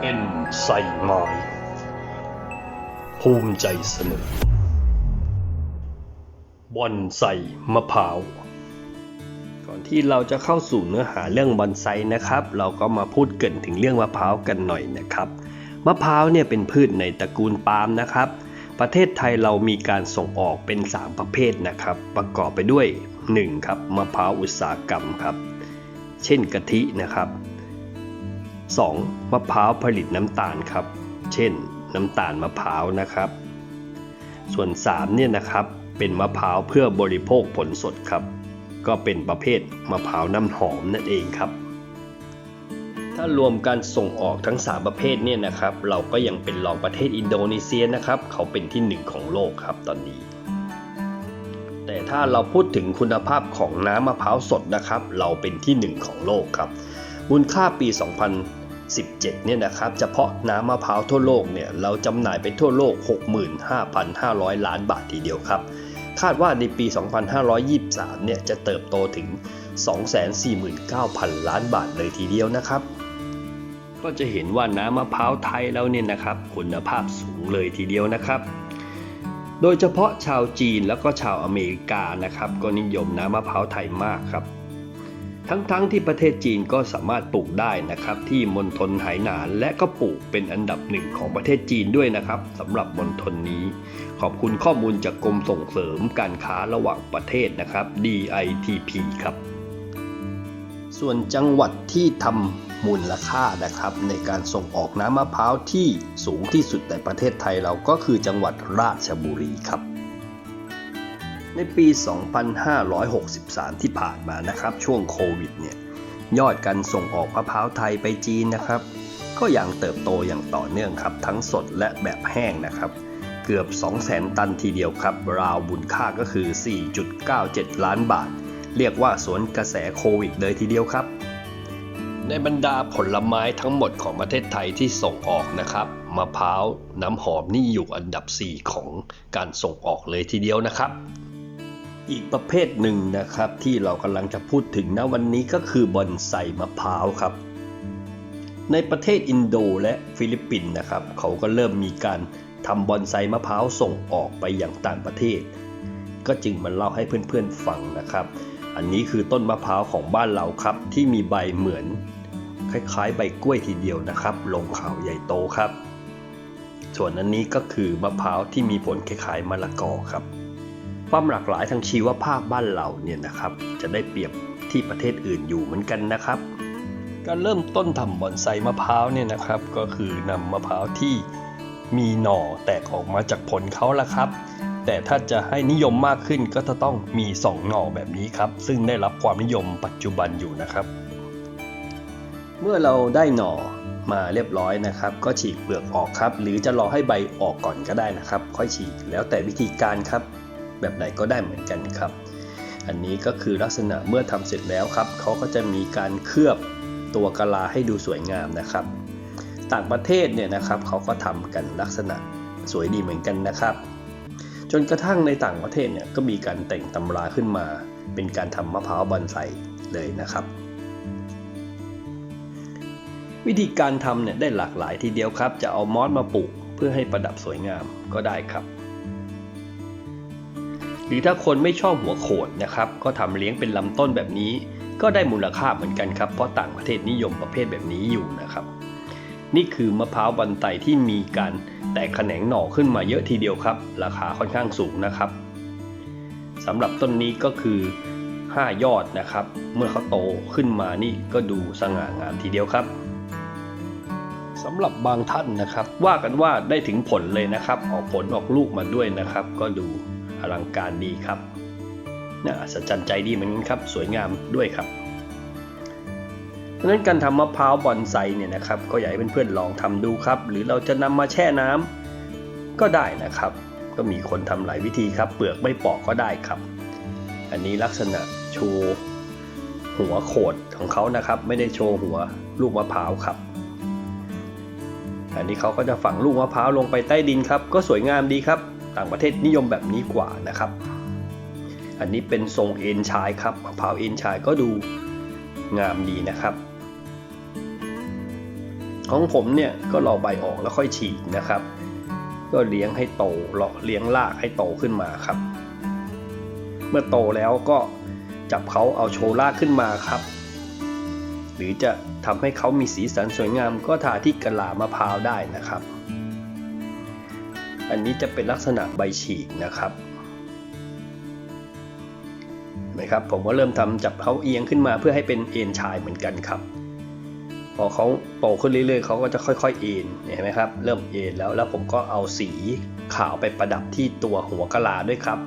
เอ็นใส่ไม้ภูมิใจเสนอบอนไซมะพร้าว ก่อนที่เราจะเข้าสู่เนื้อหาเรื่องบอนไซนะครับ เราก็มาพูดเกินถึงเรื่องมะพร้าวกันหน่อยนะครับ มะพร้าวเนี่ยเป็นพืชในตระกูลปาล์มนะครับ ประเทศไทยเรามีการส่งออกเป็น 3 ประเภทนะครับ ประกอบไปด้วย 1. ครับมะพร้าวอุตสาหกรรมครับ เช่นกะทินะครับ 2. มะพร้าวผลิตน้ำตาลครับ เช่น น้ำตาลมะพร้าวนะครับ ส่วน3เนี่ยนะครับ เป็นมะพร้าวเพื่อบริโภคผลสดครับ ก็เป็นประเภทมะพร้าวน้ำหอมนั่นเองครับ ถ้ารวมการส่งออกทั้ง 3 ประเภทเนี่ยนะครับ เราก็ยังเป็นรองประเทศอินโดนีเซียนะครับ เขาเป็นที่หนึ่งของโลกครับตอนนี้แต่ถ้าเราพูดถึงคุณภาพของน้ำมะพร้าวสดนะครับ เราเป็นที่หนึ่งของโลกครับ มูลค่าปี 2017 เนี่ยนะครับเฉพาะน้ำมะพร้าวทั่วโลกเนี่ยเราจำหน่ายไปทั่วโลก 65,500 ล้านบาททีเดียวครับ คาดว่าในปี 2523 เนี่ยจะเติบโตถึง 249,000 ล้านบาทเลยทีเดียวนะครับ ก็จะเห็นว่าน้ำมะพร้าวไทยแล้วเนี่ยนะครับคุณภาพสูงเลยทีเดียวนะครับโดยเฉพาะชาวจีนแล้วก็ชาวอเมริกานะครับ ก็นิยมน้ำมะพร้าวไทยมากครับ ทั้งๆทที่ประเทศจีนก็สามารถปลูกได้นะครับที่มณฑลไหหนานและก็ปลูกเป็นอันดับหนึ่งของประเทศจีนด้วยนะครับสำหรับมณฑลนี้ ขอบคุณข้อมูลจากกรมส่งเสริมการค้าระหว่างประเทศนะครับ DITP ครับ ส่วนจังหวัดที่ทำมูลค่านะครับ ในการส่งออกน้ำมะพร้าวที่สูงที่สุดในประเทศไทยเราก็คือจังหวัดราชบุรีครับ ในปี 2563 ที่ผ่านมานะครับ ช่วงโควิดเนี่ยยอดการส่งออกมะพร้าวไทยไปจีนนะครับ ก็ยังเติบโตอย่างต่อเนื่องครับ ทั้งสดและแบบแห้งนะครับ เกือบ 200,000 ตันทีเดียวครับ ราวบุญค่าก็คือ 4.97 ล้านบาท เรียกว่าสวนกระแสโควิดเลยทีเดียวครับ ในบรรดาผลไม้ทั้งหมดของประเทศไทยที่ส่งออกนะครับมะพร้าวน้ำหอมนี่อยู่อันดับ 4 ของการส่งออกเลยทีเดียวนะครับ อีกประเภทหนึ่งนะครับ ที่เรากำลังจะพูดถึงณวันนี้ก็คือบอนไซมะพร้าวครับ ในประเทศอินโดและฟิลิปปินส์นะครับ เขาก็เริ่มมีการทำบอนไซมะพร้าวส่งออกไปอย่างต่างประเทศ ก็จึงมาเล่าให้เพื่อนๆฟังนะครับ อันนี้คือต้นมะพร้าวของบ้านเราครับ ที่มีใบเหมือน คล้ายๆ ใบกล้วยทีเดียวนะครับ ลงขาวใหญ่โตครับ ส่วนอันนี้ก็คือมะพร้าวที่มีผลคล้ายๆมะละกอครับ ความหลากหลายทางชีวภาพบ้านเราเนี่ยนะครับ จะได้เปรียบที่ประเทศอื่นอยู่เหมือนกันนะครับการเริ่มต้นทำบอนไซมะพร้าวเนี่ยนะครับ ก็คือนำมะพร้าวที่มีหน่อแตกออกมาจากผลเขาละครับ แต่ถ้าจะให้นิยมมากขึ้นก็จะต้องมี 2 หน่อแบบนี้ครับ ซึ่งได้รับความนิยมปัจจุบันอยู่นะครับ เมื่อเราได้หน่อมาเรียบร้อยนะครับ ก็ฉีกเปลือกออกครับ หรือจะรอให้ใบออกก่อนก็ได้นะครับ ค่อยฉีกแล้วแต่วิธีการครับ แบบไหนก็ได้เหมือนกันครับ อันนี้ก็คือลักษณะเมื่อทำเสร็จแล้วครับเขาก็จะมีการเคลือบตัวกะลาให้ดูสวยงามนะครับ ต่างประเทศเนี่ยนะครับเขาก็ทำกันลักษณะสวยดีเหมือนกันนะครับ จนกระทั่งในต่างประเทศเนี่ยก็มีการแต่งตำราขึ้นมา เป็นการทำมะพร้าวบอนไซเลยนะครับวิธีการทำเนี่ยได้หลากหลายทีเดียวครับ จะเอามอสมาปลูกเพื่อให้ประดับสวยงามก็ได้ครับ หรือถ้าคนไม่ชอบหัวโขดนะครับ ก็ทำเลี้ยงเป็นลำต้นแบบนี้ ก็ได้มูลค่าเหมือนกันครับ เพราะต่างประเทศนิยมประเภทแบบนี้อยู่นะครับ นี่คือมะพร้าวบันไตที่มีการแตกแขนงหน่อขึ้นมาเยอะทีเดียวครับ ราคาค่อนข้างสูงนะครับสำหรับต้นนี้ก็คือ 5 ยอดนะครับ เมื่อเขาโตขึ้นมานี่ก็ดูสง่างามทีเดียวครับสำหรับบางท่านนะครับ ว่ากันว่าได้ถึงผลเลยนะครับ ออกผลออกลูกมาด้วยนะครับ ก็ดู อลังการดีครับน่าอัศจรรย์ใจดีเหมือนกันครับ สวยงามด้วยครับดังนั้นการทำมะพร้าวบอนไซเนี่ยนะครับ ก็อยากให้เพื่อนๆลองทำดูครับ หรือเราจะนำมาแช่น้ำก็ได้นะครับ ก็มีคนทำหลายวิธีครับ เปลือกไม่ปอกก็ได้ครับ อันนี้ลักษณะโชว์หัวโขดของเขานะครับ ไม่ได้โชว์หัวลูกมะพร้าวครับ อันนี้เขาก็จะฝังลูกมะพร้าวลงไปใต้ดินครับ ก็สวยงามดีครับ ต่างประเทศนิยมแบบนี้กว่านะครับ อันนี้เป็นทรงเอ็นชายครับมะพร้าวเอ็นชายก็ดูงามดีนะครับ ของผมเนี่ยก็รอใบออกแล้วค่อยฉีกนะครับ ก็เลี้ยงให้โตเลาะเลี้ยงรากให้โตขึ้นมาครับ เมื่อโตแล้วก็จับเขาเอาโชว์รากขึ้นมาครับ หรือจะทำให้เขามีสีสันสวยงามก็ทาที่กะลามะพร้าวได้นะครับ อันนี้จะเป็นลักษณะใบฉีกนะครับเห็นไหมครับผมก็เริ่มทำจับเขาเอียงขึ้นมาเพื่อให้เป็นเอ็นชายเหมือนกันครับ พอเขาโตขึ้นเรื่อยๆเขาก็จะค่อยๆเอ็นเห็นไหมครับ เริ่มเอ็นแล้วแล้วผมก็เอาสีขาวไปประดับที่ตัวหัวกะลาด้วยครับ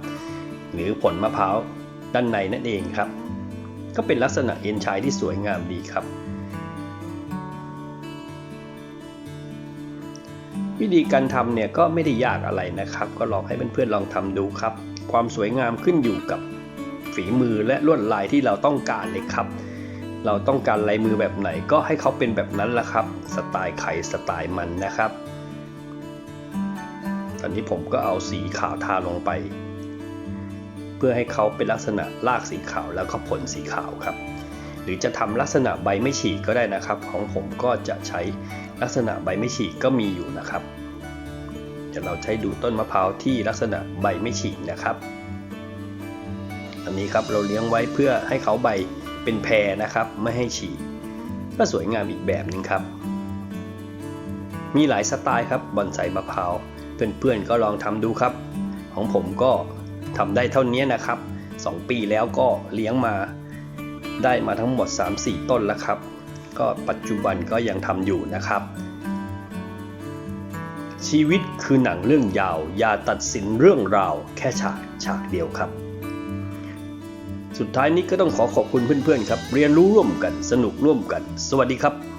หรือผลมะพร้าวด้านในนั่นเองครับ ก็เป็นลักษณะเอ็นชายที่สวยงามดีครับ วิธีการทำเนี่ยก็ไม่ได้ยากอะไรนะครับ ก็ลองให้เพื่อนๆลองทำดูครับ ความสวยงามขึ้นอยู่กับฝีมือและลวดลายที่เราต้องการเลยครับ เราต้องการลายมือแบบไหนก็ให้เขาเป็นแบบนั้นละครับ สไตล์ไข่สไตล์มันนะครับ ตอนนี้ผมก็เอาสีขาวทาลงไป เพื่อให้เขาเป็นลักษณะรากสีขาวแล้วก็ผลสีขาวครับ รือจะทำลักษณะใบไม่ฉีกก็ได้นะครับ ของผมก็จะใช้ลักษณะใบไม่ฉีกก็มีอยู่นะครับ เดี๋ยวเราใช้ดูต้นมะพร้าวที่ลักษณะใบไม่ฉีกนะครับ อันนี้ครับเราเลี้ยงไว้เพื่อให้เขาใบเป็นแพรนะครับ ไม่ให้ฉีกก็สวยงามอีกแบบหนึงครับ มีหลายสไตล์ครับบอนไซมะพร้าวเพื่อนๆก็ลองทำดูครับ ของผมก็ทำได้เท่านี้นะครับ 2 ปีแล้วก็เลี้ยงมา ได้มาทั้งหมด 3-4 ต้นแล้วครับ ก็ปัจจุบันก็ยังทำอยู่นะครับ ชีวิตคือหนังเรื่องยาว อย่าตัดสินเรื่องราว แค่ฉากฉากเดียวครับ สุดท้ายนี้ก็ต้องขอขอบคุณเพื่อนๆครับ เรียนรู้ร่วมกันสนุกร่วมกัน สวัสดีครับ